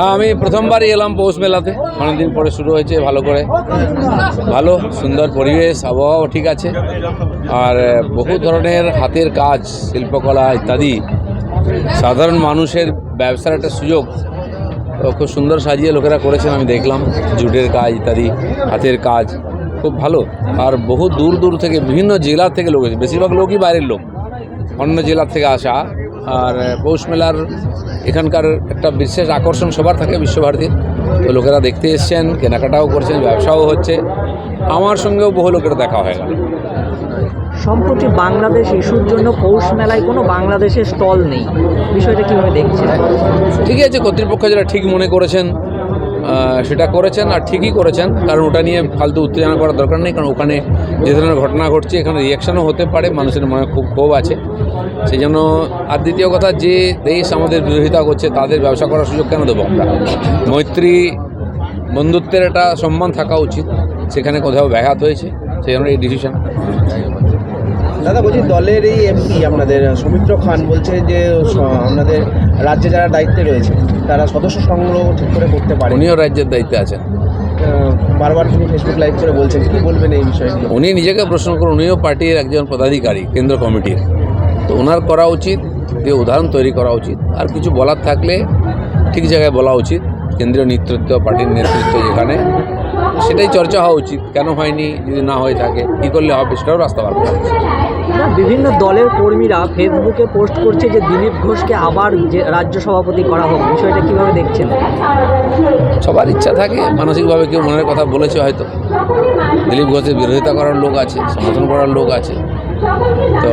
হ্যাঁ আমি প্রথমবারই এলাম পৌষ মেলাতে। অনেকদিন পরে শুরু হয়েছে, ভালো করে। ভালো, সুন্দর পরিবেশ, আবহাওয়াও ঠিক আছে। আর বহু ধরনের হাতের কাজ, শিল্পকলা ইত্যাদি। সাধারণ মানুষের ব্যবসার একটা সুযোগ। খুব সুন্দর সাজিয়ে লোকেরা করেছেন, আমি দেখলাম। জুটের কাজ ইত্যাদি, হাতের কাজ, খুব ভালো। আর বহু দূর দূর থেকে, বিভিন্ন জেলা থেকে লোক এসে, বেশিরভাগ লোকই বাইরের লোক। অন্য জেলা থেকে আসা আর পৌষ মেলার এখানকার একটা বিশেষ আকর্ষণ সবার থাকে বিশ্বভারতীর। তো লোকেরা দেখতে এসছেন কেনাকাটাও করছেন ব্যবসাও হচ্ছে। আমার সঙ্গেও বহু লোকের দেখা হয়ে গেল। সম্প্রতি বাংলাদেশ ইস্যুর জন্য পৌষ মেলায় কোনো বাংলাদেশের স্টল নেই। বিষয়টা কীভাবে দেখছেন? ঠিকই আছে কর্তৃপক্ষ যেটা ঠিক মনে করেছেন সেটা করেছেন আর ঠিকই করেছেন। কারণ ওটা নিয়ে ফালতু উত্তেজনা করার দরকার নেই কারণ ওখানে যে ধরনের ঘটনা ঘটছে এখানে রিয়াকশনও হতে পারে মানুষের মনে খুব ক্ষোভ আছে। সেই জন্য আর দ্বিতীয় কথা যে দেশ আমাদের বিরোধিতা করছে তাদের ব্যবসা করার সুযোগ কেন দেবো আমরা? মৈত্রী বন্ধুত্বের একটা সম্মান থাকা উচিত সেখানে কোথাও ব্যাঘাত হয়েছে সেই জন্য এই ডিসিশন দাদা বলছি দলের এই এমপি আপনাদের সৌমিত্র খান বলছে যে আপনাদের রাজ্যে যারা দায়িত্বে রয়েছে তারা সদস্য সংগ্রহ ঠিক করে করতে পারে। উনিও রাজ্যের দায়িত্বে আছেন। বারবার তিনি ফেসবুক লাইভ করে বলছেন কি বলবেন এই বিষয়ে উনি নিজেকে প্রশ্ন করুন উনিও পার্টির একজন পদাধিকারী কেন্দ্র কমিটির। তো ওনার করা উচিত যে উদাহরণ তৈরি করা উচিত। আর কিছু বলার থাকলে ঠিক জায়গায় বলা উচিত কেন্দ্রীয় নেতৃত্ব পার্টির নেতৃত্ব যেখানে। সেটাই চর্চা হওয়া উচিত কেন হয়নি যদি না হয়ে থাকে কী করলে হবে সেটাও রাস্তা বার করা বিভিন্ন দলের কর্মীরা ফেসবুকে পোস্ট করছে যে দিলীপ ঘোষকে আবার যে রাজ্য সভাপতি করা হোক বিষয়টা কীভাবে দেখছেন? সবার ইচ্ছা থাকে মানসিকভাবে কেউ মনের কথা বলেছে হয়তো। দিলীপ ঘোষের বিরোধিতা করার লোক আছে সমর্থন করার লোক আছে। তো